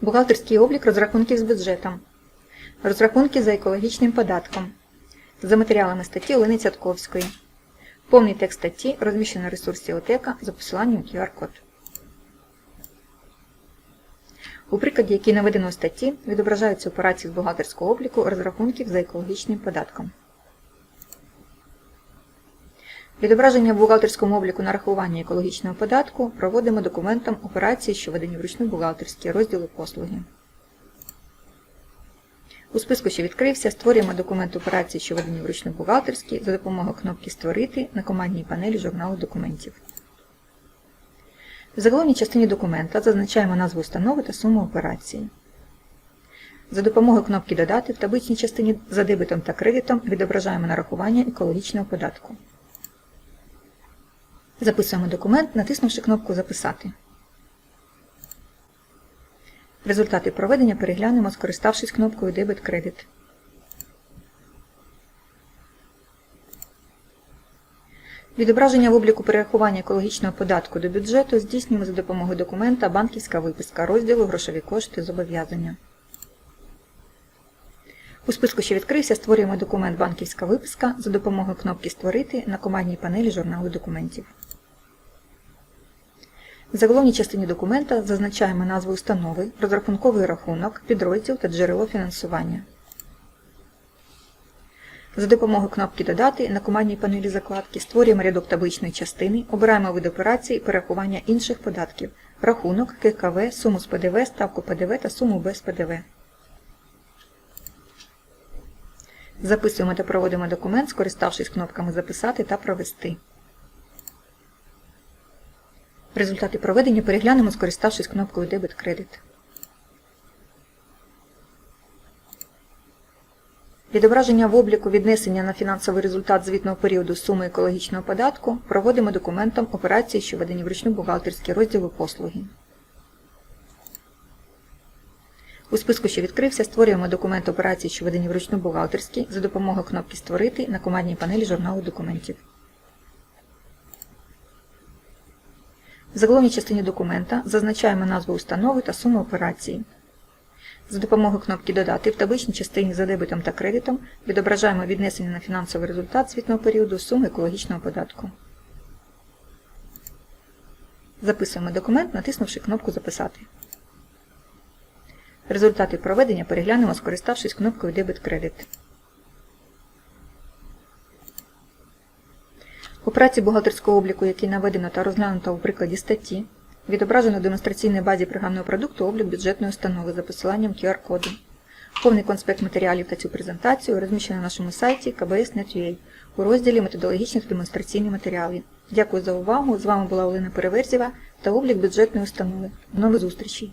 Бухгалтерський облік розрахунків з бюджетом. Розрахунки за екологічним податком. За матеріалами статті Олени Цятковської. Повний текст статті розміщено на ресурсі ОТЕКа за посиланням QR-код. У прикладі, який наведено у статті, відображаються операції з бухгалтерського обліку розрахунків за екологічним податком. Відображення в бухгалтерському обліку нарахування екологічного податку проводимо документом операції, що введені вручну бухгалтерські розділи послуги. У списку, що відкрився, створюємо документ операції, що введені вручну бухгалтерські за допомогою кнопки Створити на командній панелі журналу документів. В заголовній частині документа зазначаємо назву установи та суму операції. За допомогою кнопки Додати в табличній частині за дебетом та кредитом відображаємо нарахування екологічного податку. Записуємо документ, натиснувши кнопку Записати. Результати проведення переглянемо, скориставшись кнопкою Дебет-кредит. Відображення в обліку перерахування екологічного податку до бюджету здійснюємо за допомогою документа Банківська виписка розділу Грошові кошти зобов'язання. У списку, що відкрився, створюємо документ Банківська виписка за допомогою кнопки Створити на командній панелі журналу документів. В заголовній частині документа зазначаємо назву установи, розрахунковий рахунок, підрозділ та джерело фінансування. За допомогою кнопки Додати на командній панелі закладки створюємо рядок табличної частини, обираємо вид операції перерахування інших податків, рахунок, ККВ, суму з ПДВ, ставку ПДВ та суму без ПДВ. Записуємо та проводимо документ, скориставшись кнопками Записати та Провести. Результати проведення переглянемо, скориставшись кнопкою Дебет-кредит. Відображення в обліку віднесення на фінансовий результат звітного періоду суми екологічного податку проводимо документом операції, що введені вручну бухгалтерські розділи послуги. У списку, що відкрився, створюємо документ операції, що введені вручну бухгалтерські за допомогою кнопки Створити на командній панелі журналу документів. В заголовній частині документа зазначаємо назву установи та суму операції. За допомогою кнопки Додати в табличній частині за дебетом та кредитом відображаємо віднесення на фінансовий результат звітного періоду суми екологічного податку. Записуємо документ, натиснувши кнопку Записати. Результати проведення переглянемо, скориставшись кнопкою Дебет-кредит. У праці бухгалтерського обліку, який наведено та розглянуто у прикладі статті, відображено в демонстраційній базі програмного продукту облік бюджетної установи за посиланням QR-коду. Повний конспект матеріалів та цю презентацію розміщено на нашому сайті kbs.net.ua у розділі Методологічні та демонстраційні матеріали. Дякую за увагу! З вами була Олена Переверзєва та облік бюджетної установи. До нових зустрічей!